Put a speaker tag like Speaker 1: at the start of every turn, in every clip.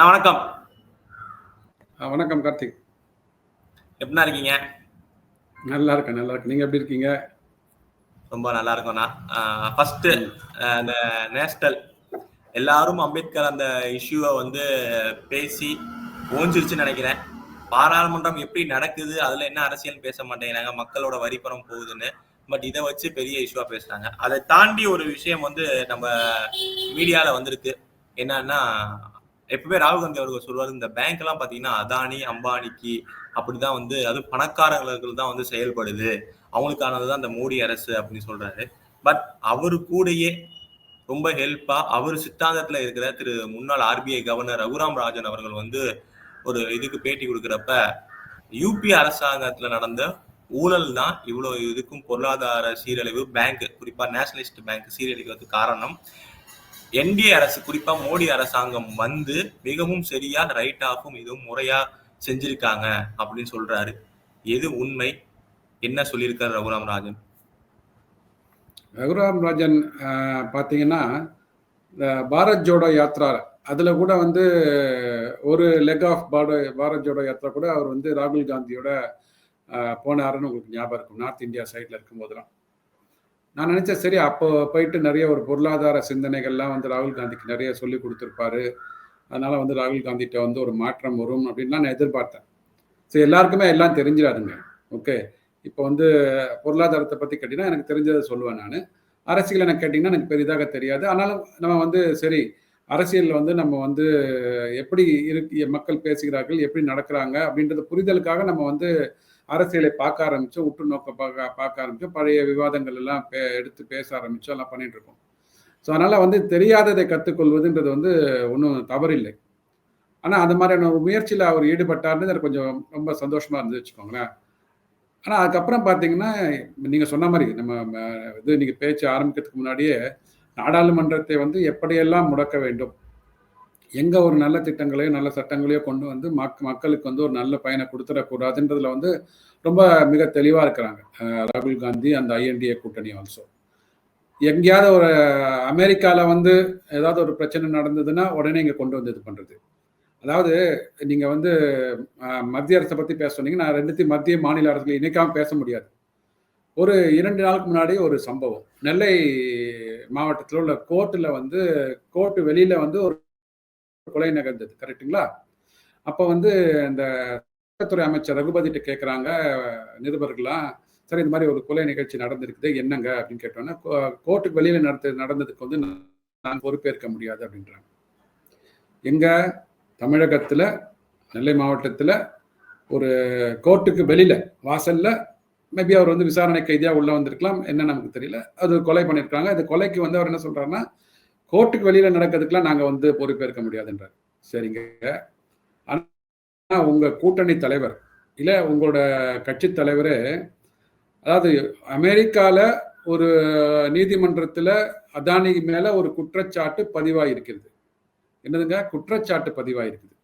Speaker 1: நான் வணக்கம்.
Speaker 2: வணக்கம் கார்த்திக்.
Speaker 1: எப்படிண்ணா இருக்கீங்க?
Speaker 2: நல்லா இருக்கேன் நல்லா இருக்கேன். நீங்க எப்படி இருக்கீங்க?
Speaker 1: ரொம்ப நல்லா இருக்கோண்ணா ஃபர்ஸ்ட் அந்த நேஷனல் எல்லாரும் அம்பேத்கர் அந்த இஷ்யூவை வந்து பேசி ஓஞ்சிருச்சுன்னு நினைக்கிறேன். பாராளுமன்றம் எப்படி நடக்குது அதுல என்ன அரசியல் பேச மாட்டேங்கிறாங்க மக்களோட வரிப்பணம் போகுதுன்னு. பட் இதை வச்சு பெரிய இஷ்யூவா பேசுறாங்க. அதை தாண்டி ஒரு விஷயம் வந்து நம்ம மீடியால வந்திருக்கு. என்னன்னா எப்பவுமே ராகுல் காந்தி அவர்கள் சொல்வார் இந்த பேங்க் எல்லாம் பாத்தீங்கன்னா அதானி அம்பானிக்கு அப்படிதான் வந்து அது பணக்காரங்களுக்கு தான் வந்து செயல்படுது. அவங்களுக்கானதுதான் இந்த மோடி அரசு அப்படின்னு சொல்றாரு. பட் அவரு கூடயே ரொம்ப ஹெல்ப்பா அவர் சித்தாந்தத்துல இருக்கிற திரு முன்னாள் ஆர்பிஐ கவர்னர் ரகுராம் ராஜன் அவர்கள் வந்து ஒரு இதுக்கு பேட்டி கொடுக்குறப்ப யூபி அரசாங்கத்துல நடந்த ஊழல் தான் இவ்வளவு இதுக்கும் பொருளாதார சீரழிவு பேங்க் குறிப்பா நேஷனலிஸ்ட் பேங்க் சீரழிவுக்கு காரணம். என்டிஏ அரசு குறிப்பா மோடி அரசாங்கம் வந்து மிகவும் சரியா ரைட் ஆஃபும் இதுவும் முறையா செஞ்சிருக்காங்க அப்படின்னு சொல்றாரு. எது உண்மை? என்ன சொல்லியிருக்காரு ரகுராம் ராஜன்?
Speaker 2: ரகுராம் ராஜன் பார்த்தீங்கன்னா இந்த பாரத் ஜோடோ யாத்ரா அதில் கூட வந்து ஒரு லெக் ஆஃப் பாரோ பாரத் ஜோடோ யாத்ரா கூட அவர் வந்து ராகுல் காந்தியோட போனாருன்னு உங்களுக்கு ஞாபகம் இருக்கும். நார்த் இந்தியா சைடில் இருக்கும்போதெல்லாம். நான் நினச்சேன் சரி அப்போ போயிட்டு நிறைய ஒரு பொருளாதார சிந்தனைகள்லாம் வந்து ராகுல் காந்திக்கு நிறைய சொல்லி கொடுத்துருப்பாரு. அதனால வந்து ராகுல் காந்திகிட்ட வந்து ஒரு மாற்றம் வரும் அப்படின்லாம் நான் எதிர்பார்த்தேன். சரி எல்லாருக்குமே எல்லாம் தெரிஞ்சிடாதுங்க. ஓகே இப்போ வந்து பொருளாதாரத்தை பற்றி கேட்டிங்கன்னா எனக்கு தெரிஞ்சதை சொல்லுவேன் நான். அரசியல் எனக்கு கேட்டிங்கன்னா எனக்கு பெரிதாக தெரியாது. ஆனாலும் நம்ம வந்து சரி அரசியலில் வந்து நம்ம வந்து எப்படி இரு மக்கள் பேசுகிறார்கள் எப்படி நடக்கிறாங்க அப்படின்றது புரிதலுக்காக நம்ம வந்து அரசியலை பார்க்க ஆரம்பிச்சோம் உற்று நோக்க பார்க்க பார்க்க ஆரம்பிச்சோம். பழைய விவாதங்கள் எல்லாம் பே எடுத்து பேச ஆரம்பிச்சோம் எல்லாம் பண்ணிட்டு இருக்கோம். ஸோ அதனால் வந்து தெரியாததை கற்றுக்கொள்வதுன்றது வந்து ஒன்றும் தவறில்லை. ஆனால் அந்த மாதிரியான முயற்சியில் அவர் ஈடுபட்டார்னு எனக்கு கொஞ்சம் ரொம்ப சந்தோஷமாக இருந்து வச்சுக்கோங்களேன். ஆனால் அதுக்கப்புறம் பார்த்தீங்கன்னா நீங்கள் சொன்ன மாதிரி நம்ம இது நீங்கள் பேச்சு ஆரம்பிக்கிறதுக்கு முன்னாடியே நாடாளுமன்றத்தை வந்து எப்படியெல்லாம் முடக்க வேண்டும்? எங்கே ஒரு நல்ல திட்டங்களையோ நல்ல சட்டங்களையோ கொண்டு வந்து மக் மக்களுக்கு வந்து ஒரு நல்ல பயனை கொடுத்துடக்கூடாதுன்றதுல வந்து ரொம்ப மிக தெளிவாக இருக்கிறாங்க. ராகுல் காந்தி அந்த ஐஎன்டிஏ கூட்டணி ஆல்சோ எங்கேயாவது ஒரு அமெரிக்காவில் வந்து ஏதாவது ஒரு பிரச்சனை நடந்ததுன்னா உடனே இங்கே கொண்டு வந்து இது பண்ணுறது அதாவது நீங்கள் வந்து மத்திய அரசை பற்றி பேச சொன்னீங்க நான் ரெண்டுத்தையும் மத்திய மாநில அரசுகளை இணைக்காம பேச முடியாது. ஒரு இரண்டு நாளுக்கு முன்னாடி ஒரு சம்பவம். நெல்லை மாவட்டத்தில் உள்ள கோர்ட்டில் வந்து கோர்ட்டு வெளியில் வந்து ஒரு கொலை நிகழ்ந்தது கரெக்ட்டுங்களா? அப்போ வந்து இந்த சட்டத்துறை அமைச்சர் ரகுபதிட்டு கேட்குறாங்க நிருபர்கள்லாம் சரி இந்த மாதிரி ஒரு கொலை நிகழ்ச்சி நடந்திருக்குது என்னங்க? அப்படின்னு கேட்டோன்னா கோ- கோர்ட்டுக்கு வெளியில் நடத்த நடந்ததுக்கு வந்து நான் பொறுப்பேற்க முடியாது அப்படின்றாங்க. எங்க தமிழகத்தில் நெல்லை மாவட்டத்தில் ஒரு கோர்ட்டுக்கு வெளியில் வாசலில் மேபி அவர் வந்து விசாரணை கைதியாக உள்ள வந்திருக்கலாம் என்ன நமக்கு தெரியல. அது கொலை பண்ணியிருக்காங்க. அந்த கொலைக்கு வந்து அவர் என்ன சொல்றாருன்னா கோர்ட்டுக்கு வெளியில் நடக்கிறதுக்குலாம் நாங்கள் வந்து பொறுப்பேற்க முடியாதுன்றார். சரிங்க. ஆனால் உங்கள் கூட்டணி தலைவர் இல்லை உங்களோட கட்சி தலைவர் அதாவது அமெரிக்காவில் ஒரு நீதிமன்றத்தில் அதானி மேலே ஒரு குற்றச்சாட்டு பதிவாயிருக்கிறது. என்னதுங்க? குற்றச்சாட்டு பதிவாயிருக்குது.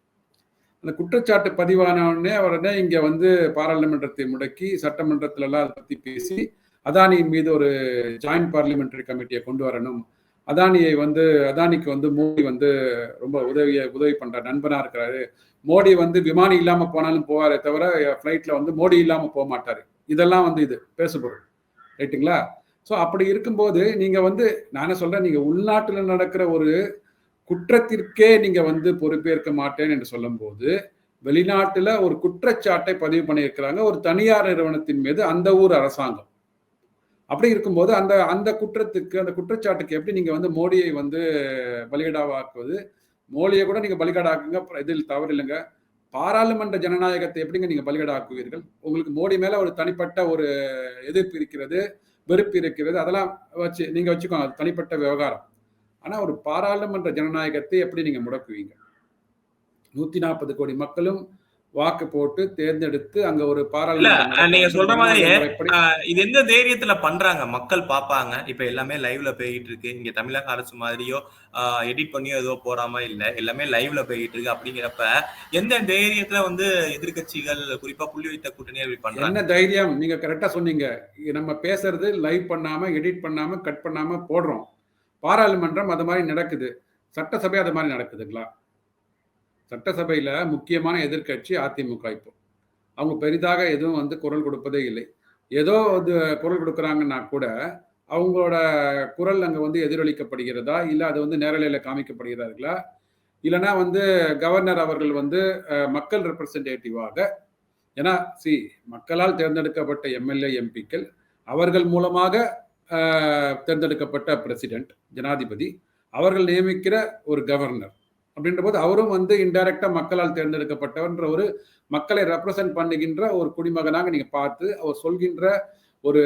Speaker 2: அந்த குற்றச்சாட்டு பதிவான உடனே உடனே இங்கே வந்து பாராளுமன்றத்தை முடக்கி சட்டமன்றத்துல எல்லாம் அதை பற்றி பேசி அதானியின் மீது ஒரு ஜாயிண்ட் பார்லிமெண்டரி கமிட்டியை கொண்டு வரணும் அதானியை வந்து அதானிக்கு வந்து மோடி வந்து ரொம்ப உதவிய உதவி பண்ற நண்பனா இருக்கிறாரு. மோடி வந்து விமானி இல்லாம போனாலும் போவாரே தவிர ஃப்ளைட்ல வந்து மோடி இல்லாம போக மாட்டாரு. இதெல்லாம் வந்து இது பேசுபொருள். ரைட்டுங்களா ஸோ அப்படி இருக்கும்போது நீங்க வந்து நானே சொல்றேன் நீங்க உள்நாட்டில் நடக்கிற ஒரு குற்றத்திற்கே நீங்க வந்து பொறுப்பேற்க மாட்டேன் என்று சொல்லும்போது வெளிநாட்டுல ஒரு குற்றச்சாட்டை பதிவு பண்ணியிருக்கிறாங்க. ஒரு தனியார் நிறுவனத்தின் மீது அந்த ஊர் அரசாங்கம். அப்படி இருக்கும்போது அந்த அந்த குற்றத்துக்கு அந்த குற்றச்சாட்டுக்கு எப்படி நீங்க வந்து மோடியை வந்து பலிகடாவாக்குவது? மோடியை கூட நீங்க பலிகடாக்குங்க இதில் தவறு இல்லைங்க. பாராளுமன்ற ஜனநாயகத்தை எப்படிங்க நீங்க பலிகடாக்குவீர்கள்? உங்களுக்கு மோடி மேல ஒரு தனிப்பட்ட ஒரு எதிர்ப்பு இருக்கிறது வெறுப்பு இருக்கிறது அதெல்லாம் வச்சு நீங்க வச்சுக்கோங்க அது தனிப்பட்ட விவகாரம். ஆனா ஒரு பாராளுமன்ற ஜனநாயகத்தை எப்படி நீங்க முடக்குவீங்க? நூத்தி நாற்பது கோடி மக்களும் வாக்கு போட்டு தேர்ந்தெடுத்து அங்க ஒரு பாராளுமன்ற
Speaker 1: நீங்க சொல்ற மாதிரி இது எந்த தைரியத்துல பண்றாங்க? மக்கள் பாப்பாங்க. இப்ப எல்லாமே லைவ்ல போயிட்டு இருக்கு. இங்க தமிழக அரசு மாதிரியோ எடிட் பண்ணியோ ஏதோ போடாம இல்ல. எல்லாமே லைவ்ல போயிட்டு இருக்கு அப்படிங்கிறப்ப எந்த தைரியத்துல வந்து எதிர்க்கட்சிகள் குறிப்பா புள்ளி வைத்த கூட்டணிகள் இப்படி பண்றாங்க?
Speaker 2: என்ன தைரியம்? நீங்க கரெக்டா சொன்னீங்க. நம்ம பேசுறது லைவ் பண்ணாம எடிட் பண்ணாம கட் பண்ணாம போடுறோம். பாராளுமன்றம் அது மாதிரி நடக்குது. சட்டசபை அது மாதிரி நடக்குதுங்களா? சட்டசபையில் முக்கியமான எதிர்க்கட்சி அதிமுக இப்போ. அவங்க பெரிதாக எதுவும் வந்து குரல் கொடுப்பதே இல்லை. ஏதோ வந்து குரல் கொடுக்குறாங்கன்னா கூட அவங்களோட குரல் அங்கே வந்து எதிரொலிக்கப்படுகிறதா? இல்லை அது வந்து நேரலையில் காமிக்கப்படுகிறார்களா? இல்லைன்னா வந்து கவர்னர் அவர்கள் வந்து மக்கள் ரெப்ரசன்டேட்டிவாக ஏன்னா சி மக்களால் தேர்ந்தெடுக்கப்பட்ட எம்எல்ஏ எம்பிக்கள் அவர்கள் மூலமாக தேர்ந்தெடுக்கப்பட்ட பிரசிடென்ட் ஜனாதிபதி அவர்கள் நியமிக்கிற ஒரு கவர்னர் அப்படின்ற போது அவரும் வந்து இன்டைரக்டா மக்களால் தேர்ந்தெடுக்கப்பட்டவர்ன்ற ஒரு மக்களை ரெப்ரசன்ட் பண்ணுகின்ற ஒரு குடிமகனாக நீங்க பார்த்து அவர் சொல்கின்ற ஒரு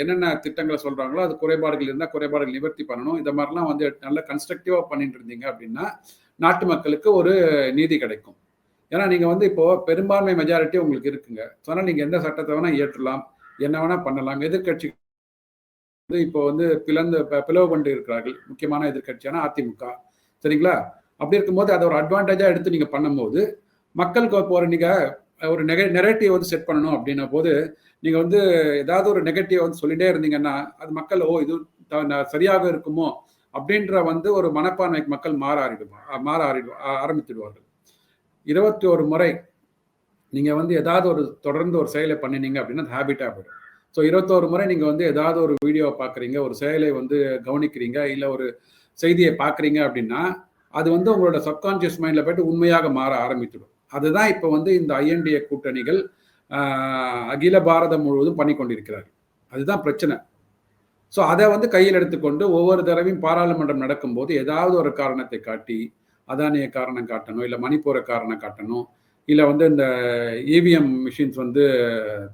Speaker 2: என்னென்ன திட்டங்களை சொல்றாங்களோ அது குறைபாடுகள் இருந்தால் குறைபாடுகள் நிவர்த்தி பண்ணணும். இந்த மாதிரிலாம் வந்து நல்ல கன்ஸ்ட்ரக்டிவா பண்ணிட்டு இருந்தீங்க அப்படின்னா நாட்டு மக்களுக்கு ஒரு நீதி கிடைக்கும். ஏன்னா நீங்க வந்து இப்போ பெரும்பான்மை மெஜாரிட்டி உங்களுக்கு இருக்குங்க. சொன்னா நீங்க எந்த சட்டத்தை வேணா இயற்றலாம் என்ன வேணா பண்ணலாம். எதிர்க்கட்சி வந்து இப்போ வந்து பிளந்து பிளவு கொண்டு இருக்கிறார்கள். முக்கியமான எதிர்க்கட்சியான அதிமுக. சரிங்களா? அப்படி இருக்கும்போது அதை ஒரு அட்வான்டேஜாக எடுத்து நீங்கள் பண்ணும்போது மக்களுக்கு இப்போ ஒரு ஒரு நெக நெரேட்டிவ் வந்து செட் பண்ணணும் அப்படின்ன போது நீங்கள் வந்து ஏதாவது ஒரு நெகட்டிவ் வந்து சொல்லிட்டே இருந்தீங்கன்னா அது மக்கள் ஓ இது த- ந- சரியாக இருக்குமோ? அப்படின்ற வந்து ஒரு மனப்பான்மைக்கு மக்கள் மாற ஆறிடுவா மாற ஆரம்பி ஆரம்பித்துடுவார்கள். இருபத்தி ஒரு முறை நீங்கள் வந்து ஏதாவது ஒரு தொடர்ந்து ஒரு செயலை பண்ணினீங்க அப்படின்னா அது ஹேபிட்டாக போயிடும். ஸோ இருபத்தோரு முறை நீங்கள் வந்து ஏதாவது ஒரு வீடியோ பார்க்குறீங்க ஒரு செயலை வந்து கவனிக்கிறீங்க இல்லை ஒரு செய்தியை பார்க்குறீங்க அப்படின்னா அது வந்து உங்களோட சப்கான்சியஸ் மைண்டில் போயிட்டு உண்மையாக மாற ஆரம்பித்துடும் அதுதான் இப்போ வந்து இந்த ஐஎன்டிஏ கூட்டணிகள் அகில பாரதம் முழுவதும் பண்ணி கொண்டிருக்கிறார்கள். அதுதான் பிரச்சனை. ஸோ அதை வந்து கையில் எடுத்துக்கொண்டு ஒவ்வொரு தடவையும் பாராளுமன்றம் நடக்கும்போது ஏதாவது ஒரு காரணத்தை காட்டி அதானிய காரணம் காட்டணும் இல்லை மணிப்பூரை காரணம் காட்டணும் இல்லை வந்து இந்த இவிஎம் மிஷின்ஸ் வந்து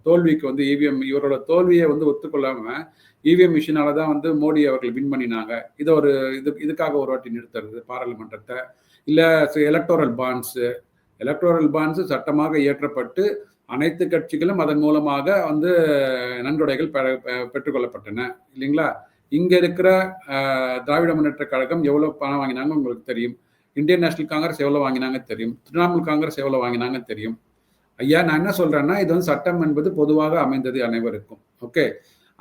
Speaker 2: தோல்விக்கு வந்து இவிஎம் இவரோட தோல்வியை வந்து ஒத்துக்கொள்ளாமல் இவிஎம் மிஷினால தான் வந்து மோடி அவர்கள் வின் பண்ணினாங்க. இதை ஒரு இது இதுக்காக ஒரு வாட்டி நிறுத்துறது பாராளுமன்றத்தை. இல்லை எலக்டோரல் பாண்ட்ஸு எலக்டோரல் பாண்ட்ஸு சட்டமாக இயற்றப்பட்டு அனைத்து கட்சிகளும் அதன் மூலமாக வந்து நன்கொடைகள் பெற- பெற்றுக்கொள்ளப்பட்டன இல்லைங்களா? இங்கே இருக்கிற திராவிட முன்னேற்ற கழகம் எவ்வளவு பணம் வாங்கினாங்க உங்களுக்கு தெரியும். இந்தியன் நேஷனல் காங்கிரஸ் எவ்வளவு வாங்கினாங்க தெரியும். திரிணாமுல் காங்கிரஸ் எவ்வளவு வாங்கினாங்க தெரியும். ஐயா நான் என்ன சொல்கிறேன்னா இது வந்து சட்டம் என்பது பொதுவாக அமைந்தது அனைவருக்கும். ஓகே?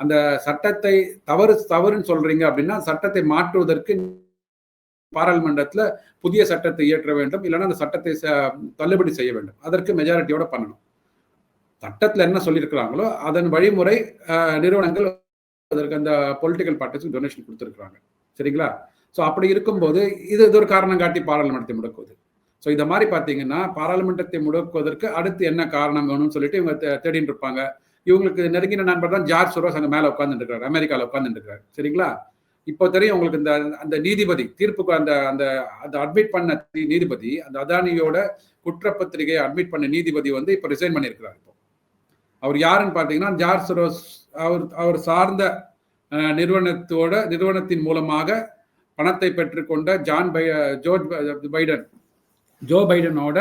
Speaker 2: அந்த சட்டத்தை தவறு தவறுன்னு சொல்றீங்க அப்படின்னா சட்டத்தை மாற்றுவதற்கு பாராளுமன்றத்தில் புதிய சட்டத்தை இயற்ற வேண்டும். இல்லைன்னா அந்த சட்டத்தை ச- தள்ளுபடி செய்ய வேண்டும். அதற்கு மெஜாரிட்டியோட பண்ணணும். சட்டத்தில் என்ன சொல்லியிருக்கிறாங்களோ அதன் வழிமுறை நிறுவனங்கள் அதற்கு அந்த பொலிட்டிக்கல் பார்ட்டிஸ்க்கு டொனேஷன் கொடுத்துருக்குறாங்க. சரிங்களா? ஸோ அப்படி இருக்கும்போது இது இது ஒரு காரணம் காட்டி பாராளுமன்றத்தை முடக்குவது. ஸோ இந்த மாதிரி பார்த்தீங்கன்னா பாராளுமன்றத்தை முடக்குவதற்கு அடுத்து என்ன காரணம் வேணும்னு சொல்லிட்டு இவங்க தேடின்னு தேடிட்டு இருப்பாங்க. இவங்களுக்கு நெருங்கின நண்பர் தான் ஜார்ஜ் சுரோஸ் அங்கே மேலே உட்காந்துட்டு அமெரிக்காவில் உட்காந்துட்டு சரிங்களா? இப்போ தெரியும் உங்களுக்கு இந்த அந்த நீதிபதி தீர்ப்புக்கு அந்த அந்த அந்த அட்மிட் பண்ண நீதிபதி அந்த அதானியோட குற்றப்பத்திரிகையை அட்மிட் பண்ண நீதிபதி வந்து இப்போ ரிசைன் பண்ணியிருக்கிறார் இப்போ. அவர் யாருன்னு பார்த்தீங்கன்னா ஜார்ஜ் சுரோஸ் அவர் அவர் சார்ந்த நிறுவனத்தோட நிறுவனத்தின் மூலமாக பணத்தை பெற்றுக்கொண்ட John by George Biden. Joe பைடனோட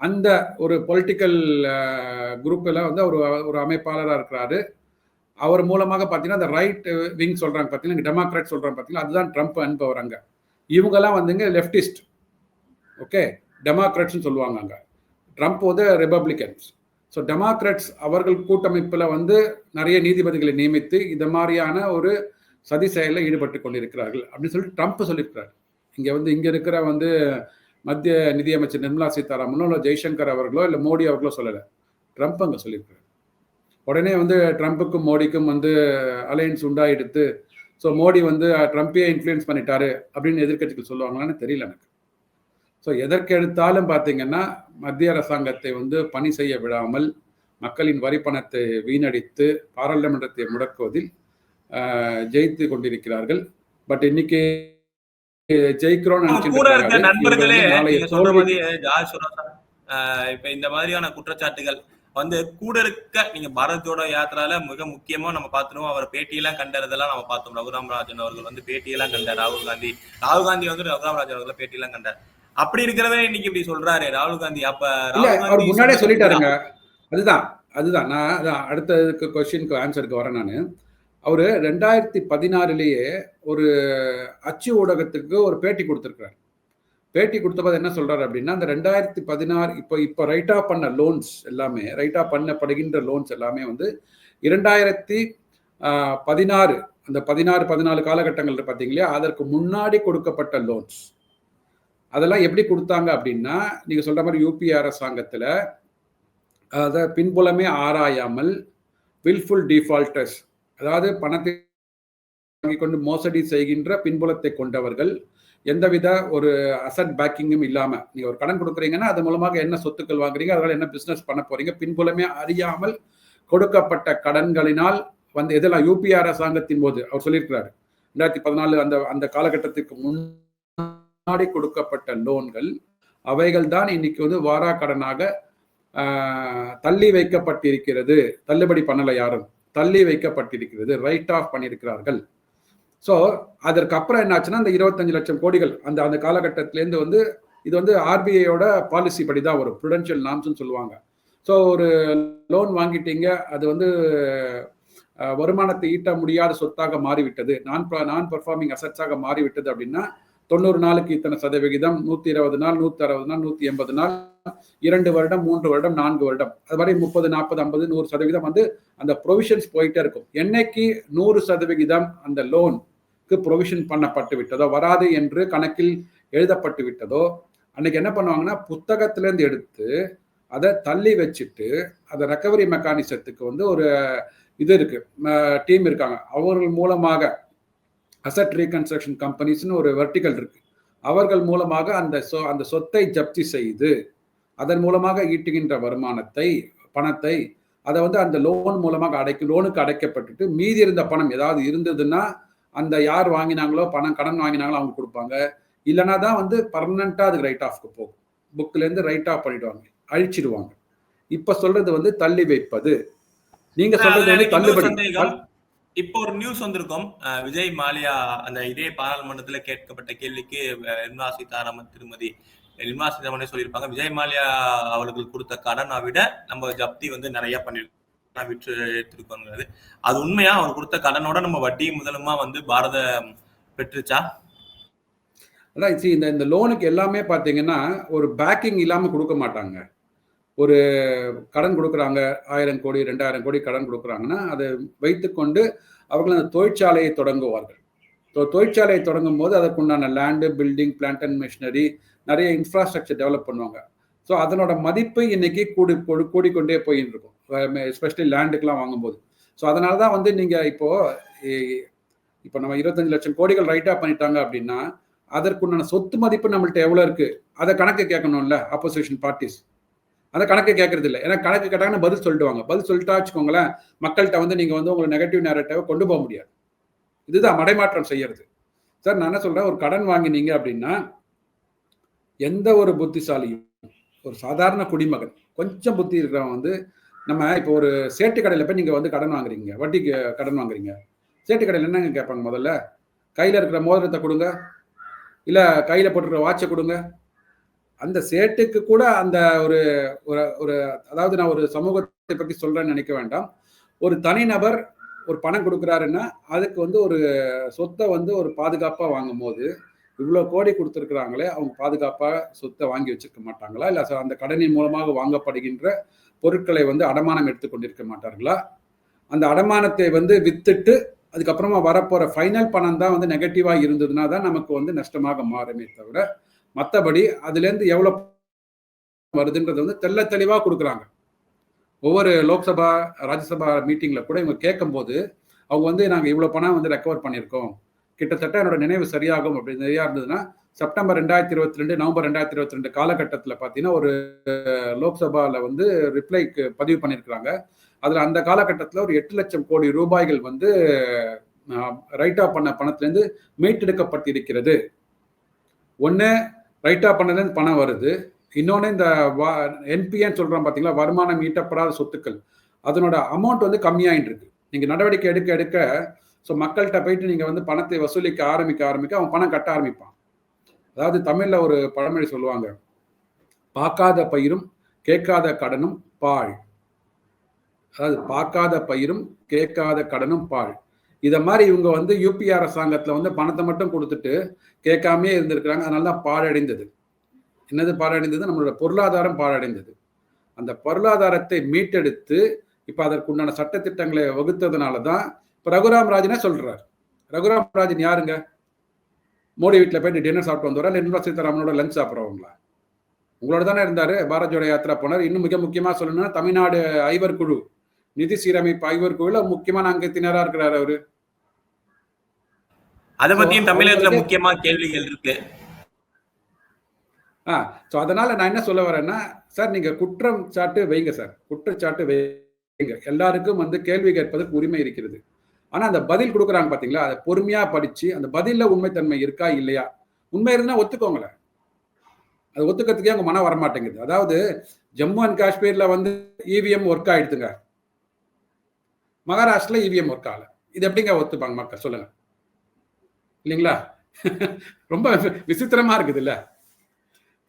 Speaker 2: அந்த ஒரு பொலிட்டிக்கல் குரூப்பில் வந்து அவர் ஒரு அமைப்பாளராக இருக்கிறாரு. அவர் மூலமாக பார்த்தீங்கன்னா அந்த ரைட் விங் சொல்கிறாங்க பார்த்தீங்கன்னா டெமோக்ராட் சொல்கிறாங்க பார்த்தீங்கன்னா அதுதான் ட்ரம்ப் அனுப்பவர் அங்கே. இவங்கெல்லாம் வந்துங்க லெஃப்டிஸ்ட் ஓகே டெமோக்ராட்ஸ்னு சொல்லுவாங்க அங்கே. ட்ரம்ப் வந்து ரிபப்ளிகன்ஸ் ஸோ டெமோக்ராட்ஸ் அவர்கள் கூட்டமைப்பில் வந்து நிறைய நீதிபதிகளை நியமித்து இந்த மாதிரியான ஒரு சதி செயலில் ஈடுபட்டு கொண்டிருக்கிறார்கள். அப்படின்னு சொல்லிட்டு ட்ரம்ப் சொல்லியிருக்கிறார். இங்கே வந்து இங்கே இருக்கிற வந்து மத்திய நிதியமைச்சர் நிர்மலா சீதாராமனோ இல்லை ஜெய்சங்கர் அவர்களோ இல்லை மோடி அவர்களோ சொல்லலை. ட்ரம்ப் அங்கே சொல்லியிருக்காரு. உடனே வந்து ட்ரம்ப்புக்கும் மோடிக்கும் வந்து அலையன்ஸ் உண்டாயிடுத்து ஸோ மோடி வந்து ட்ரம்ப்பையே இன்ஃப்ளூயன்ஸ் பண்ணிட்டாரு அப்படின்னு எதிர்கட்சிகள் சொல்லுவாங்களான்னு தெரியல எனக்கு. ஸோ எதற்கெடுத்தாலும் பார்த்தீங்கன்னா மத்திய அரசாங்கத்தை வந்து பணி செய்ய விடாமல் மக்களின் வரி பணத்தை வீணடித்து பாராளுமன்றத்தை முடக்குவதில் ஜெயித்து கொண்டிருக்கிறார்கள். பட் இன்னைக்கு
Speaker 1: கூட இருக்க.
Speaker 2: இவங்க
Speaker 1: நண்பர்களே நீங்க சொல்ற மாதிரி ஜார்ஜ் இப்ப இந்த மாதிரியான குற்றச்சாட்டுகள் வந்து கூட இருக்க நீங்க பாரத் ஜோடோ யாத்திரால மிக முக்கியமா நம்ம பார்த்துருவோம். அவர் பேட்டியெல்லாம் கண்டறதெல்லாம் நம்ம பார்த்தோம். ரகுராம் ராஜன் அவர்கள் வந்து பேட்டியெல்லாம் கண்டார். ராகுல் காந்தி ராகுல் காந்தி வந்து ரகுராம் ராஜன் அவர்கள் பேட்டியெல்லாம் கண்டார். அப்படி இருக்கிறவரே இன்னைக்கு இப்படி சொல்றாரு ராகுல் காந்தி. அப்ப ராகுல் காந்தி
Speaker 2: முன்னாடியே சொல்லிட்டாருங்க. அதுதான் அதுதான். நான் அதான் அடுத்த கொஸ்டினுக்கு ஆன்சருக்கு வரேன் நான். அவர் ரெண்டாயிரத்தி பதினாறுலேயே ஒரு அச்சு ஊடகத்துக்கு ஒரு பேட்டி கொடுத்துருக்காரு பேட்டி கொடுத்தபோது என்ன சொல்கிறார் அப்படின்னா அந்த ரெண்டாயிரத்தி பதினாறு இப்போ இப்போ ரைட்டாக பண்ண லோன்ஸ் எல்லாமே ரைட்டாக பண்ணப்படுகின்ற லோன்ஸ் எல்லாமே வந்து இரண்டாயிரத்தி பதினாறு அந்த பதினாறு பதினாலு காலகட்டங்கள் பார்த்தீங்களா அதற்கு முன்னாடி கொடுக்கப்பட்ட லோன்ஸ் அதெல்லாம் எப்படி கொடுத்தாங்க அப்படின்னா நீங்கள் சொல்கிற மாதிரி யூபி அரசாங்கத்தில் அதை பின்புலமே ஆராயாமல் வில்ஃபுல் டிஃபால்டர்ஸ் அதாவது பணத்தை வாங்கி கொண்டு மோசடி செய்கின்ற பின்புலத்தை கொண்டவர்கள் எந்தவித ஒரு அசட் பேக்கிங்கும் இல்லாமல் நீங்கள் ஒரு கடன் கொடுக்குறீங்கன்னா அது மூலமாக என்ன சொத்துக்கள் வாங்குறீங்க அதனால் என்ன பிஸ்னஸ் பண்ண போறீங்க பின்புலமே அறியாமல் கொடுக்கப்பட்ட கடன்களினால் வந்து இதெல்லாம் யூபி அரசாங்கத்தின் போது அவர் சொல்லியிருக்கிறார். ரெண்டாயிரத்தி பதினாலு அந்த அந்த காலகட்டத்திற்கு முன்னாடி கொடுக்கப்பட்ட லோன்கள் அவைகள் தான் இன்னைக்கு வந்து வாரா கடனாக தள்ளி வைக்கப்பட்டிருக்கிறது. தள்ளுபடி பண்ணலை யாரும். தள்ளி வைக்கப்பட்டிருக்கிறது ரைட் ஆஃப் பண்ணியிருக்கிறார்கள். ஸோ அதற்கு அப்புறம் என்னாச்சுன்னா அந்த இருபத்தஞ்சு லட்சம் கோடிகள் அந்த அந்த காலகட்டத்திலேருந்து வந்து இது வந்து ஆர்பிஐயோட பாலிசி படி தான் வரும் ப்ருடென்ஷியல் நாம்ஸ்னு சொல்லுவாங்க. ஸோ ஒரு லோன் வாங்கிட்டீங்க அது வந்து வருமானத்தை ஈட்ட முடியாத சொத்தாக மாறிவிட்டது. நான் நான் பர்ஃபார்மிங் அசட்ஸாக மாறிவிட்டது அப்படின்னா தொண்ணூறு நாளுக்கு இத்தனை சதவிகிதம் நூற்றி இருபது நாள் நூற்றி அறுபது நாள் நூற்றி எண்பது நாள் இரண்டு வருடம் மூன்று வருடம் நான்கு வருடம். அது மாதிரி முப்பது நாற்பது ஐம்பது நூறு சதவீதம் வந்து அந்த ப்ரொவிஷன்ஸ் போயிட்டே இருக்கும். என்னைக்கு நூறு சதவிகிதம் அந்த லோனுக்கு ப்ரொவிஷன் பண்ணப்பட்டு விட்டதோ வராது என்று கணக்கில் எழுதப்பட்டு விட்டதோ அன்னைக்கு என்ன பண்ணுவாங்கன்னா புத்தகத்திலேருந்து எடுத்து அதை தள்ளி வச்சுட்டு அதை ரெக்கவரி மெக்கானிசத்துக்கு வந்து ஒரு இது இருக்கு. டீம் இருக்காங்க. அவர்கள் மூலமாக அசட் ரீகன்ஸ்ட்ரக்ஷன் கம்பெனிஸ்னு ஒரு வெர்டிக்கல் இருக்கு. அவர்கள் மூலமாக அந்த சொ அந்த சொத்தை ஜப்தி செய்து அதன் மூலமாக ஈட்டுகின்ற வருமானத்தை பணத்தை அதை வந்து அந்த லோன் மூலமாக அடைக்கும் லோனுக்கு அடைக்கப்பட்டுட்டு மீதி இருந்த பணம் ஏதாவது இருந்ததுன்னா அந்த யார் வாங்கினாங்களோ பணம் கடன் வாங்கினாங்களோ அவங்க கொடுப்பாங்க. இல்லைனா தான் வந்து பர்மனண்டா அதுக்கு ரைட் ஆஃப்க்கு போகும். புக்ல இருந்து ரைட் ஆஃப் பண்ணிடுவாங்க. அழிச்சிடுவாங்க. இப்ப சொல்றது வந்து தள்ளி வைப்பது. நீங்க சொல்றது வந்து தள்ளுபடி.
Speaker 1: இப்போ ஒரு நியூஸ் வந்திருக்கும். விஜய் மாலியா அந்த இதே பாராளுமன்றத்துல கேட்கப்பட்ட கேள்விக்கு நிர்மலா சீதாராமன் திருமதி நிர்மலா சீதாராமனே சொல்லியிருப்பாங்க விஜய் மாலியா அவர்களுக்கு கொடுத்த கடனை விட நம்ம ஜப்தி வந்து நிறைய பண்ணிருக்கோம் விற்று எடுத்திருக்கோங்கிறது அது உண்மையா? அவர் கொடுத்த கடனோட நம்ம வட்டி முதலுமா வந்து பாரத பெற்றுச்சா?
Speaker 2: அதான் சி இந்த இந்த லோனுக்கு எல்லாமே பார்த்தீங்கன்னா ஒரு பேக்கிங் இல்லாமல் கொடுக்க மாட்டாங்க. ஒரு கடன் கொடுக்குறாங்க ஆயிரம் கோடி ரெண்டாயிரம் கோடி கடன் கொடுக்குறாங்கன்னா அதை வைத்துக்கொண்டு அவர்கள் அந்த தொழிற்சாலையை தொடங்குவார்கள். தொழிற்சாலையை தொடங்கும் போது அதற்குண்டான land building plant and machinery நிறைய இன்ஃப்ராஸ்ட்ரக்சர் டெவலப் பண்ணுவாங்க. ஸோ அதனோட மதிப்பு இன்னைக்கு கூடி கூடி- கூடிக்கொண்டே போயின்னு இருக்கும் எஸ்பெஷலி லேண்டுக்கெல்லாம் வாங்கும்போது. ஸோ அதனால தான் வந்து நீங்கள் இப்போது இப்போ நம்ம இருபத்தஞ்சு லட்சம் கோடிகள் ரைட்டாக பண்ணிட்டாங்க அப்படின்னா அதற்குண்டான சொத்து மதிப்பு நம்மள்ட்ட எவ்வளோ இருக்குது அதை கணக்கு கேட்கணும்ல ஆப்போசிஷன் பார்ட்டிஸ் அதை கணக்கு கேட்கறது இல்லை ஏன்னா கணக்கு கேட்டாங்கன்னா பதில் சொல்லிடுவாங்க. பதில் சொல்லிட்டா வச்சுக்கோங்களேன் மக்கள்கிட்ட வந்து நீங்கள் வந்து உங்களை நெகட்டிவ் நேரட்டிவை கொண்டு போக முடியாது. இதுதான் மடைமாற்றம் செய்யறது. சார் நான் என்ன சொல்கிறேன் ஒரு கடன் வாங்கினீங்க அப்படின்னா எந்த ஒரு புத்திசாலியும் ஒரு சாதாரண குடிமகன் கொஞ்சம் புத்தி இருக்கிறவன் வந்து நம்ம இப்போ ஒரு சேட்டு கடையில் போய் நீங்கள் வந்து கடன் வாங்குறீங்க வட்டிக்கு கடன் வாங்குறீங்க. சேட்டு கடையில் என்னங்க கேட்பாங்க முதல்ல? கையில் இருக்கிற மோதிரத்தை கொடுங்க. இல்லை கையில் போட்டுருக்கிற வாட்சை கொடுங்க. அந்த சேட்டுக்கு கூட அந்த ஒரு ஒரு ஒரு அதாவது நான் ஒரு சமூகத்தை பற்றி சொல்கிறேன்னு நினைக்க வேண்டாம். ஒரு தனிநபர் ஒரு பணம் கொடுக்குறாருன்னா அதுக்கு வந்து ஒரு சொத்தை வந்து ஒரு பாதுகாப்பாக வாங்கும் போது இவ்வளோ கோடி கொடுத்துருக்குறாங்களே அவங்க பாதுகாப்பாக சொத்தை வாங்கி வச்சிருக்க மாட்டாங்களா? இல்லை அந்த கடனின் மூலமாக வாங்கப்படுகின்ற பொருட்களை வந்து அடமானம் எடுத்து கொண்டிருக்க மாட்டார்களா? அந்த அடமானத்தை வந்து வித்துட்டு அதுக்கப்புறமா வரப்போகிற ஃபைனல் பணம் தான் வந்து நெகட்டிவாக இருந்ததுன்னா தான் நமக்கு வந்து நஷ்டமாக மாறுமே தவிர மற்றபடி அதுலேருந்து எவ்வளோ வருதுன்றது வந்து தெள்ள தெளிவாக கொடுக்குறாங்க. ஒவ்வொரு லோக்சபா ராஜ்யசபா மீட்டிங்கில் கூட இவங்க கேட்கும்போது அவங்க வந்து நாங்கள் இவ்வளோ பணம் வந்து ரெக்கவர் பண்ணியிருக்கோம். கிட்டத்தட்ட என்னோட நினைவு சரியாகும் அப்படி நிறையா இருந்ததுன்னா செப்டம்பர் ரெண்டாயிரத்தி இருபத்தி ரெண்டு நவம்பர் ரெண்டாயிரத்தி இருபத்தி ரெண்டு காலகட்டத்தில் பார்த்தீங்கன்னா ஒரு லோக்சபாவில் வந்து ரிப்ளைக்கு பதிவு பண்ணியிருக்கிறாங்க. அதில் அந்த காலகட்டத்தில் ஒரு எட்டு லட்சம் கோடி ரூபாய்கள் வந்து ரைட்டா பண்ண பணத்திலேருந்து மீட்டெடுக்கப்பட்டிருக்கிறது. ஒன்று ரைட்டா பண்ணதுலேருந்து பணம் வருது. இன்னொன்று இந்த வா என்பிஏன்னு சொல்கிறோம் பார்த்தீங்களா வருமானம் ஈட்டப்படாத சொத்துக்கள். அதனோட அமௌண்ட் வந்து கம்மியாயிட்டு இருக்கு. நீங்கள் நடவடிக்கை எடுக்க எடுக்க ஸோ மக்கள்கிட்ட போயிட்டு நீங்கள் வந்து பணத்தை வசூலிக்க ஆரம்பிக்க ஆரம்பிக்க அவன் பணம் கட்ட ஆரம்பிப்பான். அதாவது தமிழில் ஒரு பழமொழி சொல்லுவாங்க. பார்க்காத பயிரும் கேட்காத கடனும் பாழ். அதாவது பார்க்காத பயிரும் கேட்காத கடனும் பாழ். இதை மாதிரி இவங்க வந்து யூபி அரசாங்கத்தில் வந்து பணத்தை மட்டும் கொடுத்துட்டு கேட்காமே இருந்திருக்கிறாங்க. அதனால தான் பாழடைந்தது. என்னது பாழடைந்தது நம்மளோட பொருளாதாரம் பாழடைந்தது. அந்த பொருளாதாரத்தை மீட்டெடுத்து இப்போ அதற்குண்டான சட்டத்திட்டங்களை வகுத்ததுனால தான் இப்போ ரகுராம் ராஜனே சொல்றார். ரகுராம் ராஜன் யாருங்க? மோடி வீட்டில் போயிட்டு டின்னர் சாப்பிட்டு வந்தவரா? இல்லை நிர்மலா சீதாராமனோட லஞ்ச் சாப்பிட்றவங்களா? உங்களோட தானே இருந்தார். பாரத் ஜோடோ யாத்திரா போனார். இன்னும் மிக முக்கியமாக சொல்லணும்னா தமிழ்நாடு ஐவர் குழு நிதி சீரமைப்பு ஐவர் குழுல முக்கியமான அங்கத்தினராக இருக்கிறார் அவரு.
Speaker 1: அதை பத்தியும் தமிழகத்துல முக்கியமா கேள்விகள் இருக்கு.
Speaker 2: ஆ ஸோ அதனால நான் என்ன சொல்ல வரேன்னா சார் நீங்க குற்றம் சாட்டு வைங்க சார். குற்றச்சாட்டு வைங்க. எல்லாருக்கும் வந்து கேள்வி கேட்பதற்கு உரிமை இருக்கிறது. ஆனா அந்த பதில் கொடுக்குறாங்க பாத்தீங்களா? அதை பொறுமையா படிச்சு அந்த பதிலில் உண்மைத்தன்மை இருக்கா இல்லையா? உண்மை இருந்தா ஒத்துக்கோங்களேன். அது ஒத்துக்கிறதுக்கே அவங்க மனம் வரமாட்டேங்குது. அதாவது ஜம்மு அண்ட் காஷ்மீர்ல வந்து இவிஎம் ஒர்க் ஆயிடுதுங்க. மகாராஷ்டிரல இவிஎம் ஒர்க் ஆகல. இது எப்படிங்க ஒத்துப்பாங்க மக்கள்? சொல்லுங்க. இல்லைங்களா? ரொம்ப விசித்திரமா இருக்குது இல்ல?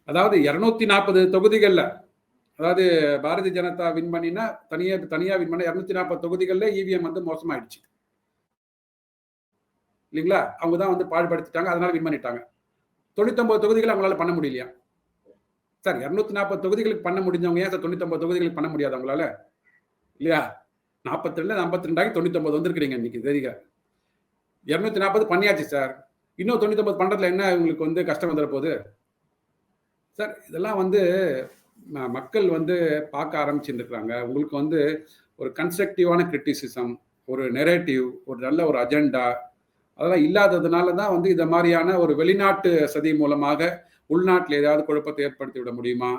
Speaker 2: அதாவது இருநூத்தி நாற்பது தொகுதிகளில் அதாவது பாரதிய ஜனதா வின் பண்ணினா தனியாக தனியாக வின் பண்ண இரநூத்தி நாற்பது தொகுதிகளில் இவிஎம் வந்து மோசமாயிடுச்சு. இல்லைங்களா? அவங்க தான் வந்து பாடுபடுத்திட்டாங்க அதனால வின் பண்ணிட்டாங்க. தொண்ணூத்தொம்பது தொகுதிகள் அவங்களால பண்ண முடியலையா? சார் இரநூத்தி நாற்பது தொகுதிகளுக்கு பண்ண முடிஞ்சவங்க ஏன் சார் தொண்ணூத்தொம்பது தொகுதிகளுக்கு பண்ண முடியாது அவங்களால? இல்லையா? நாற்பத்தி ரெண்டு ஐம்பத்தி ரெண்டாயிரம் தொண்ணூத்தொம்பது வந்திருக்கிறீங்க இன்னைக்கு தெரியுங்க இரநூத்தி நாற்பது பண்ணியாச்சு சார். இன்னும் தொண்ணூத்தொம்பது பண்றதுல என்ன உங்களுக்கு வந்து கஷ்டம் வந்துட போகுது? சார் இதெல்லாம் வந்து மக்கள் வந்து பார்க்க ஆரம்பிச்சுருக்கிறாங்க. உங்களுக்கு வந்து ஒரு கன்ஸ்ட்ரக்டிவான கிரிட்டிசிசம் ஒரு நெரேட்டிவ் ஒரு நல்ல ஒரு அஜெண்டா அதெல்லாம் இல்லாததுனால தான் வந்து இந்த மாதிரியான ஒரு வெளிநாட்டு சதி மூலமாக உள்நாட்டில் ஏதாவது குழப்பத்தை ஏற்படுத்தி விட முடியுமா?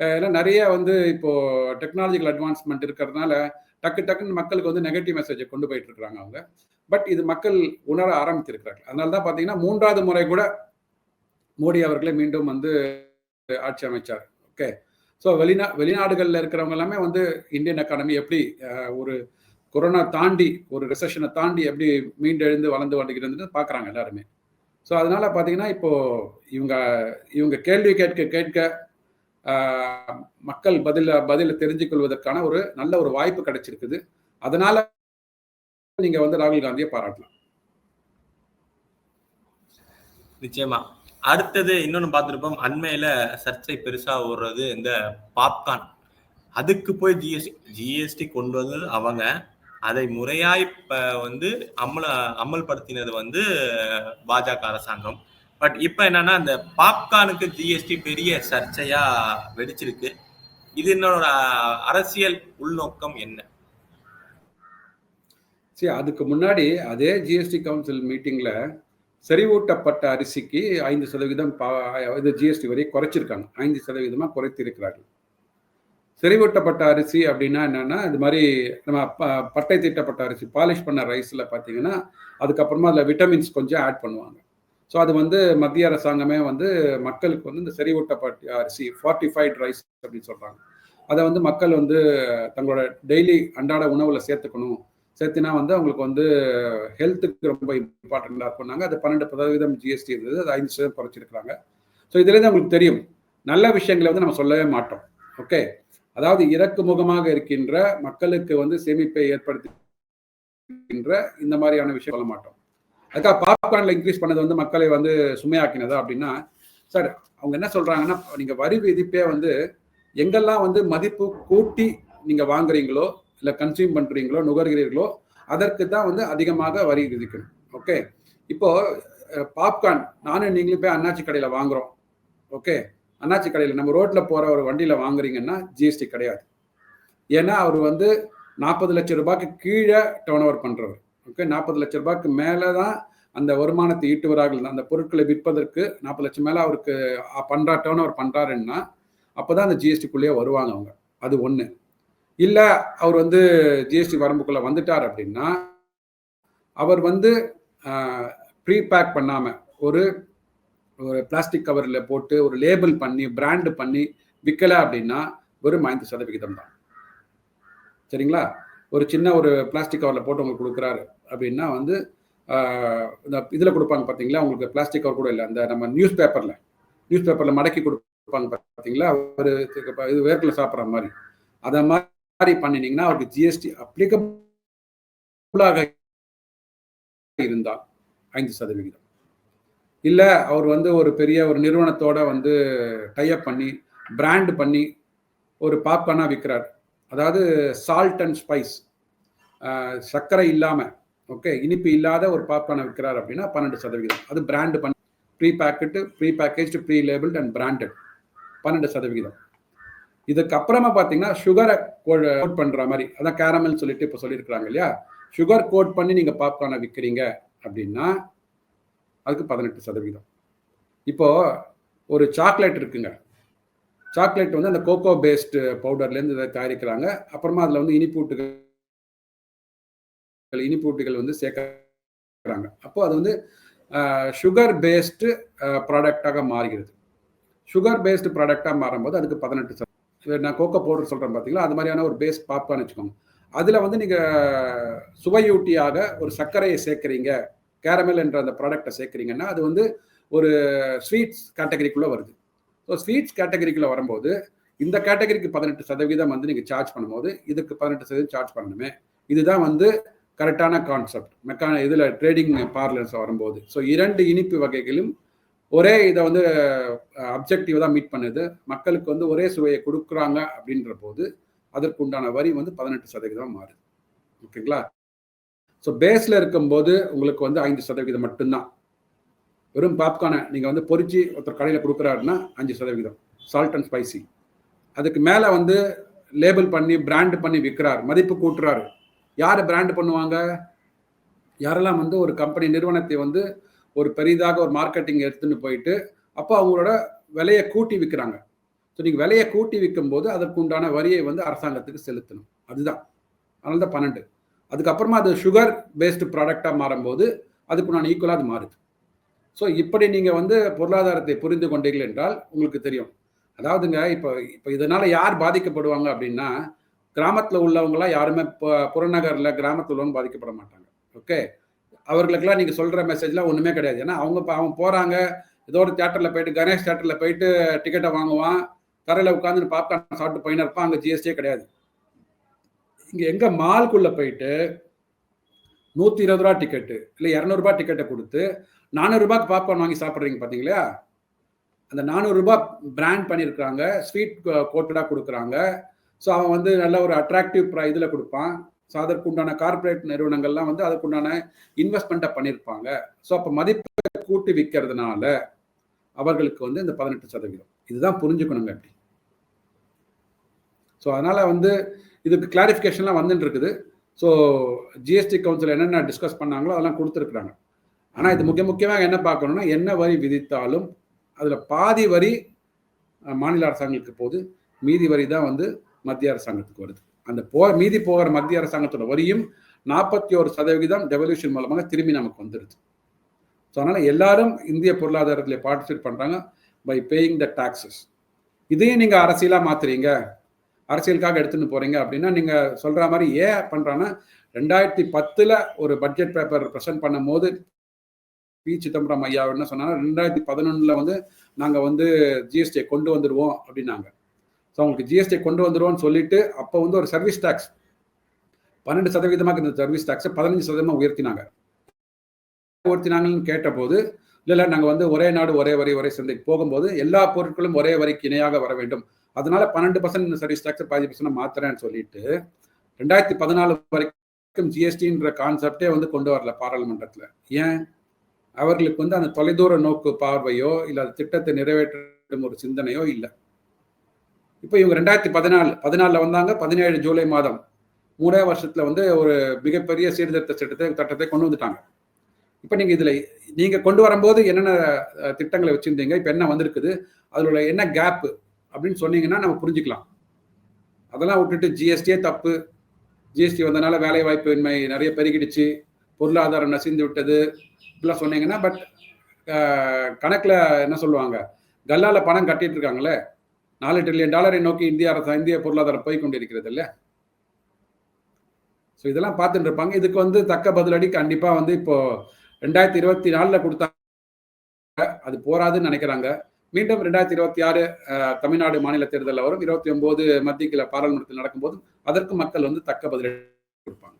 Speaker 2: ஏன்னா நிறைய வந்து இப்போ டெக்னாலஜிக்கல் அட்வான்ஸ்மெண்ட் இருக்கிறதுனால டக்கு டக்குன்னு மக்களுக்கு வந்து நெகட்டிவ் மெசேஜை கொண்டு போயிட்டு இருக்கிறாங்க அவங்க. பட் இது மக்கள் உணர ஆரம்பித்திருக்கிறார்கள். அதனால தான் பார்த்தீங்கன்னா மூன்றாவது முறை கூட மோடி அவர்களே மீண்டும் வந்து ஆட்சி அமைச்சார். ஓகே ஸோ வெளிநா வெளிநாடுகளில் இருக்கிறவங்க எல்லாமே வந்து இந்தியன் எக்கானமி எப்படி ஒரு கொரோனா தாண்டி ஒரு ரிசெஷனை தாண்டி எப்படி மீண்டெழுந்து வளர்ந்து வந்துகிறது பார்க்குறாங்க எல்லாருமே. ஸோ அதனால பார்த்தீங்கன்னா இப்போது இவங்க இவங்க கேள்வி கேட்க கேட்க மக்கள் பதில பதில தெரிஞ்சு கொள்வதற்கான ஒரு நல்ல ஒரு வாய்ப்பு கிடைச்சிருக்குது. அதனால நீங்க வந்து ராகுல் காந்தியை பாராட்டலாம்.
Speaker 1: நிச்சயமா. அடுத்தது இன்னொன்னு பார்த்துருப்போம். அண்மையில சர்ச்சை பெருசா ஓடுறது இந்த பாப்கார்ன். அதுக்கு போய் ஜிஎஸ்டி ஜிஎஸ்டி கொண்டு வந்தது அவங்க. அதை முறையாய் வந்து அமல அமல்படுத்தினது வந்து பாஜக அரசாங்கம். பட் இப்போ என்னன்னா அந்த பாப்கார்னுக்கு ஜிஎஸ்டி பெரிய சர்ச்சையா வெடிச்சிருக்கு. இது என்னோட அரசியல் உள்நோக்கம் என்ன?
Speaker 2: சரி அதுக்கு முன்னாடி அதே ஜிஎஸ்டி கவுன்சில் மீட்டிங்ல செறிவூட்டப்பட்ட அரிசிக்கு ஐந்து சதவீதம் பா- இது ஜிஎஸ்டி வரை குறைச்சிருக்காங்க. ஐந்து சதவீதமா குறைத்து இருக்கிறார்கள் செறிவூட்டப்பட்ட அரிசி அப்படின்னா என்னன்னா இது மாதிரி நம்ம ப- பட்டை தீட்டப்பட்ட அரிசி பாலிஷ் பண்ண ரைஸில் பார்த்தீங்கன்னா அதுக்கப்புறமா அதில் விட்டமின்ஸ் கொஞ்சம் ஆட் பண்ணுவாங்க. ஸோ அது வந்து மத்திய அரசாங்கமே வந்து மக்களுக்கு வந்து இந்த செறிவூட்டப்பட்ட அரிசி ஃபார்ட்டிஃபைட் ரைஸ் அப்படின்னு சொல்கிறாங்க அதை வந்து மக்கள் வந்து தங்களோட டெய்லி அன்றாட உணவில் சேர்த்துக்கணும். சேர்த்தினா வந்து அவங்களுக்கு வந்து ஹெல்த்துக்கு ரொம்ப இம்பார்ட்டண்ட்டாக இருக்கும்னாங்க. அது பன்னெண்டு சதவீதம் ஜிஎஸ்டி இருந்தது. அது ஐந்து சதவீதம் குறைச்சிருக்கிறாங்க. ஸோ இதுலேருந்து அவங்களுக்கு தெரியும். நல்ல விஷயங்களை வந்து நம்ம சொல்லவே மாட்டோம். ஓகே அதாவது இறக்கு முகமாக இருக்கின்ற மக்களுக்கு வந்து சேமிப்பை ஏற்படுத்துகின்ற இந்த மாதிரியான விஷயம் சொல்ல மாட்டோம். அதுக்காக பாப்கார்ன்ல இன்க்ரீஸ் பண்ணது வந்து மக்களை வந்து சுமையாக்கினதா அப்படின்னா சார் அவங்க என்ன சொல்றாங்கன்னா நீங்க வரி விதிப்பே வந்து எங்கெல்லாம் வந்து மதிப்பு கூட்டி நீங்க வாங்குறீங்களோ இல்லை கன்சியூம் பண்றீங்களோ நுகர்கிறீர்களோ அதற்கு தான் வந்து அதிகமாக வரி விதிக்கணும். ஓகே இப்போ பாப்கார்ன் நானும் நீங்களும் போய் அண்ணாச்சி கடையில வாங்குறோம். ஓகே அண்ணாச்சி கடையில் நம்ம ரோட்ல போற ஒரு வண்டியில வாங்குறீங்கன்னா ஜிஎஸ்டி கிடையாது. ஏன்னா அவர் வந்து நாற்பது லட்சம் ரூபாய்க்கு கீழே டர்ன் ஓவர் பண்றவர். ஓகே நாற்பது லட்சம் ரூபாய்க்கு மேலே தான் அந்த வருமானத்தை ஈட்டுவராக அந்த பொருட்களை விற்பதற்கு நாற்பது லட்சம் மேலே அவருக்கு பண்ணுறா பண்றா டர்ன் ஓவர் பண்றாருன்னா அப்போதான் அந்த ஜிஎஸ்டிக்குள்ளேயே வருவாங்க அவங்க. அது ஒன்று இல்லை அவர் வந்து ஜிஎஸ்டி வரம்புக்குள்ள வந்துட்டார் அப்படின்னா அவர் வந்து ப்ரீ பேக் பண்ணாம ஒரு ஒரு பிளாஸ்டிக் கவரில் போட்டு ஒரு லேபிள் பண்ணி பிராண்டு பண்ணி விற்கல அப்படின்னா வெறும் ஐந்து சதவிகிதம் தான். சரிங்களா? ஒரு சின்ன ஒரு பிளாஸ்டிக் கவரில் போட்டு உங்களுக்கு கொடுக்குறாரு அப்படின்னா வந்து இந்த இதில் கொடுப்பாங்க பார்த்தீங்களா? உங்களுக்கு பிளாஸ்டிக் கவர் கூட இல்லை. அந்த நம்ம நியூஸ் பேப்பரில் நியூஸ் பேப்பரில் மடக்கி கொடுப்பாங்க பார்த்தீங்களா? ஒரு இது வேர்க்கில் சாப்பிட்ற மாதிரி. அதை மாதிரி பண்ணினீங்கன்னா அவருக்கு ஜிஎஸ்டி அப்ளிகபிளாக இருந்தால் ஐந்து சதவிகிதம். இல்லை அவர் வந்து ஒரு பெரிய ஒரு நிறுவனத்தோட வந்து டைப் பண்ணி பிராண்ட் பண்ணி ஒரு பாப்கார்னாக விற்கிறார் அதாவது சால்ட் அண்ட் ஸ்பைஸ் சர்க்கரை இல்லாமல் ஓகே இனிப்பு இல்லாத ஒரு பாப்கார்னை விற்கிறார் அப்படின்னா பன்னெண்டு சதவிகிதம். அது பிராண்டு பண்ணி pre packet pre packaged pre labelled and branded பன்னெண்டு சதவிகிதம். இதுக்கப்புறமா பார்த்தீங்கன்னா சுகரை கோட் பண்ணுற மாதிரி அதான் கேரமல் சொல்லிட்டு இப்போ சொல்லியிருக்கிறாங்க இல்லையா? சுகர் கோட் பண்ணி நீங்கள் பாப்கார்னை விற்கிறீங்க அப்படின்னா அதுக்கு பதினெட்டு சதவீதம். இப்போ ஒரு சாக்லேட் இருக்குங்க. சாக்லேட் வந்து அந்த கோகோ பேஸ்டு பவுடர்லேருந்து இதை தயாரிக்கிறாங்க. அப்புறமா அதில் வந்து இனிப்பூட்டுகள் இனிப்பூட்டுகள் வந்து சேர்க்கிறாங்க. அப்போது அது வந்து சுகர் பேஸ்டு ப்ராடக்டாக மாறுகிறது. சுகர் பேஸ்டு ப்ராடக்டாக மாறும்போது அதுக்கு பதினெட்டு சதவீதம். நான் கோகோ பவுடர் சொல்கிறேன் பார்த்தீங்களா அது மாதிரியான ஒரு பேஸ் பாப்கார்ன் வச்சுக்கோங்க. அதில் வந்து நீங்கள் சுவையூட்டியாக ஒரு சர்க்கரையை சேர்க்குறீங்க. கேரமல் என்ற அந்த ப்ராடக்டை சேர்க்குறீங்கன்னா அது வந்து ஒரு ஸ்வீட்ஸ் கேட்டகரிக்குள்ளே வருது. ஸோ ஸ்வீட்ஸ் கேட்டகரிக்குள்ளே வரும்போது இந்த கேட்டகரிக்கு பதினெட்டு சதவீதம் வந்து நீங்கள் சார்ஜ் பண்ணும்போது இதுக்கு பதினெட்டு சதவீதம் சார்ஜ் பண்ணணுமே. இதுதான் வந்து கரெக்டான கான்செப்ட் மெக்கான இதில் ட்ரேடிங் பார்லர்ஸ் வரும்போது. ஸோ இரண்டு இனிப்பு வகைகளும் ஒரே இதை வந்து அப்ஜெக்டிவ் தான் மீட் பண்ணுது. மக்களுக்கு வந்து ஒரே சுவையை கொடுக்குறாங்க அப்படின்ற போது அதற்கு உண்டான வரி வந்து பதினெட்டு சதவீதம் மாறுது. ஓகேங்களா? ஸோ பேஸில் இருக்கும்போது உங்களுக்கு வந்து ஐந்து சதவீதம் மட்டும்தான். வெறும் பாப்கார்னை நீங்கள் வந்து பொறிச்சு ஒருத்தர் கடையில் கொடுக்குறாருன்னா அஞ்சு சதவீதம் சால்ட் அண்ட் ஸ்பைசி அதுக்கு மேலே வந்து லேபிள் பண்ணி பிராண்ட் பண்ணி விற்கிறார் மதிப்பு கூட்டுறாரு. யார் பிராண்ட் பண்ணுவாங்க? யாரெல்லாம் வந்து ஒரு கம்பெனி நிறுவனத்தை வந்து ஒரு பெரிதாக ஒரு மார்க்கெட்டிங் எடுத்துன்னு போயிட்டு அப்போ அவங்களோட விலையை கூட்டி விற்கிறாங்க ஸோ நீங்கள் விலையை கூட்டி விற்கும் போது அதற்கு உண்டான வரியை வந்து அரசாங்கத்துக்கு செலுத்தணும். அதுதான். அதனால தான் பன்னெண்டு. அதுக்கப்புறமா அது சுகர் பேஸ்டு ப்ராடக்டாக மாறும்போது அதுக்கு நான் ஈக்குவலாக அது மாறுது. ஸோ இப்படி நீங்கள் வந்து பொருளாதாரத்தை புரிந்து கொண்டீர்கள் என்றால் உங்களுக்கு தெரியும். அதாவதுங்க இப்போ இப்போ இதனால் யார் பாதிக்கப்படுவாங்க அப்படின்னா கிராமத்தில் உள்ளவங்களாம் யாருமே புறநகரில் கிராமத்தில் உள்ளவங்க பாதிக்கப்பட மாட்டாங்க. ஓகே அவர்களுக்கெல்லாம் நீங்கள் சொல்கிற மெசேஜ்லாம் ஒன்றுமே கிடையாது. ஏன்னா அவங்க இப்போ அவங்க போகிறாங்க ஏதோ ஒரு தேட்டரில் போயிட்டு கணேஷ் தேட்டரில் போயிட்டு டிக்கெட்டை வாங்குவான் கரையில் உட்காந்து பாப்கார்ன் சாப்பிட்டு போயின்னு இருப்பான் அங்கே ஜிஎஸ்டியே கிடையாது. இங்கே எங்கே மால்குள்ளே போயிட்டு நூற்றி இருபது ரூபா டிக்கெட்டு இல்லை இரநூறுபா டிக்கெட்டை கொடுத்து நானூறுரூபாக்கு பாப்கார்ன் வாங்கி சாப்பிட்றீங்க பார்த்தீங்களா அந்த நானூறுரூபா பிராண்ட் பண்ணியிருக்கிறாங்க ஸ்வீட் கோட்டடாக கொடுக்குறாங்க. ஸோ அவன் வந்து நல்ல ஒரு அட்ராக்டிவ் ப்ரை இதில் கொடுப்பான். ஸோ அதற்குண்டான கார்பரேட் நிறுவனங்கள்லாம் வந்து அதற்குண்டான இன்வெஸ்ட்மெண்ட்டை பண்ணியிருப்பாங்க ஸோ அப்போ மதிப்பை கூட்டி விற்கிறதுனால அவர்களுக்கு வந்து இந்த பதினெட்டு சதவீதம். இதுதான் புரிஞ்சுக்கணுங்க அப்படி. ஸோ அதனால் வந்து இதுக்கு கிளாரிஃபிகேஷன்லாம் வந்துட்டு இருக்குது ஸோ ஜிஎஸ்டி கவுன்சில் என்னென்ன டிஸ்கஸ் பண்ணாங்களோ அதெல்லாம் கொடுத்துருக்குறாங்க. ஆனால் இது முக்கிய முக்கியமாக என்ன பார்க்கணும்னா என்ன வரி விதித்தாலும் அதில் பாதி வரி மாநில அரசாங்கங்களுக்கு போகுது. மீதி வரி தான் வந்து மத்திய அரசாங்கத்துக்கு வருது. அந்த போ மீதி போகிற மத்திய அரசாங்கத்தோட வரியும் நாற்பத்தி ஒரு சதவிகிதம் டெவல்யூஷன் மூலமாக திரும்பி நமக்கு வந்துடுது ஸோ அதனால் எல்லாரும் இந்திய பொருளாதாரத்தில் பார்ட்டிசிபேட் பண்ணுறாங்க பை பேயிங் த டாக்ஸஸ் இதையும் நீங்கள் அரசியலாக மாற்றுறீங்க அரசியலுக்காக எடுத்துன்னு போகிறீங்க அப்படின்னா நீங்கள் சொல்ற மாதிரி ஏன் பண்ணுறான்னா ரெண்டாயிரத்தி பத்தில் ஒரு பட்ஜெட் பேப்பர் ப்ரெசென்ட் பண்ணும் போது பி சிதம்பரம் ஐயா என்ன சொன்னாங்க ரெண்டாயிரத்தி பதினொன்றில் வந்து நாங்கள் வந்து ஜிஎஸ்டியை கொண்டு வந்துடுவோம் அப்படின்னாங்க. ஸோ அவங்களுக்கு ஜிஎஸ்டி கொண்டு வந்துடுவோம்னு சொல்லிட்டு அப்போ வந்து ஒரு சர்வீஸ் டேக்ஸ் பன்னெண்டு சதவீதமாக இருந்த சர்வீஸ் டேக்ஸை பதினஞ்சு சதவீதமாக உயர்த்தினாங்க. உயர்த்தினாங்கன்னு கேட்டபோது இல்லை இல்லை நாங்கள் வந்து ஒரே நாடு ஒரே வரி ஒரே சந்தைக்கு போகும்போது எல்லா பொருட்களும் ஒரே வரிக்கு இணையாக வர வேண்டும். அதனால பன்னெண்டு பர்சன்ட் சர்வீஸ் டேக்ஸ் பாதி பர்சன்ட் மாத்துறேன்னு சொல்லிட்டு ரெண்டாயிரத்தி பதினாலு வரைக்கும் ஜிஎஸ்டின்ற கான்செப்டே வந்து கொண்டு வரல பாராளுமன்றத்தில். ஏன்? அவர்களுக்கு வந்து அந்த தொலைதூர நோக்கு பார்வையோ இல்லை அந்த திட்டத்தை நிறைவேற்றும் ஒரு சிந்தனையோ இல்லை. இப்போ இவங்க ரெண்டாயிரத்தி பதினாலு பதினாலில் வந்தாங்க பதினேழு ஜூலை மாதம். மூணே வருஷத்தில் வந்து ஒரு மிகப்பெரிய சீர்திருத்த திட்டத்தை திட்டத்தை கொண்டு வந்துட்டாங்க. இப்போ நீங்கள் இதில் நீங்கள் கொண்டு வரும்போது என்னென்ன திட்டங்களை வச்சுருந்தீங்க? இப்போ என்ன வந்திருக்குது? அதில் என்ன கேப்பு அப்படின்னு சொன்னீங்கன்னா நம்ம புரிஞ்சுக்கலாம். அதெல்லாம் விட்டுட்டு ஜிஎஸ்டியே தப்பு. ஜிஎஸ்டி வந்தனால வேலை வாய்ப்பின்மை நிறைய பெருகிடுச்சு. பொருளாதாரம் நசிந்து விட்டது. இப்படிலாம் சொன்னீங்கன்னா பட் கணக்கில் என்ன சொல்லுவாங்க? கல்லால் பணம் கட்டிட்டு இருக்காங்களே. நாலு ட்ரில்லியன் டாலரை நோக்கி இந்திய அரசு இந்திய பொருளாதாரம் போய் கொண்டிருக்கிறது இல்லை. ஸோ இதெல்லாம் பார்த்துட்டு இருப்பாங்க. இதுக்கு வந்து தக்க பதிலடி கண்டிப்பாக வந்து இப்போ ரெண்டாயிரத்தி இருபத்தி நாலில் கொடுத்தாங்க அது போராதுன்னு நினைக்கிறாங்க. மீண்டும் ரெண்டாயிரத்தி இருபத்தி ஆறு தமிழ்நாடு மாநில தேர்தலில் வரும் இருபத்தி ஒன்பது மத்திய பாராளுமன்றத்தில் நடக்கும்போது அதற்கு மக்கள் வந்து தக்க பதிலடி கொடுப்பாங்க.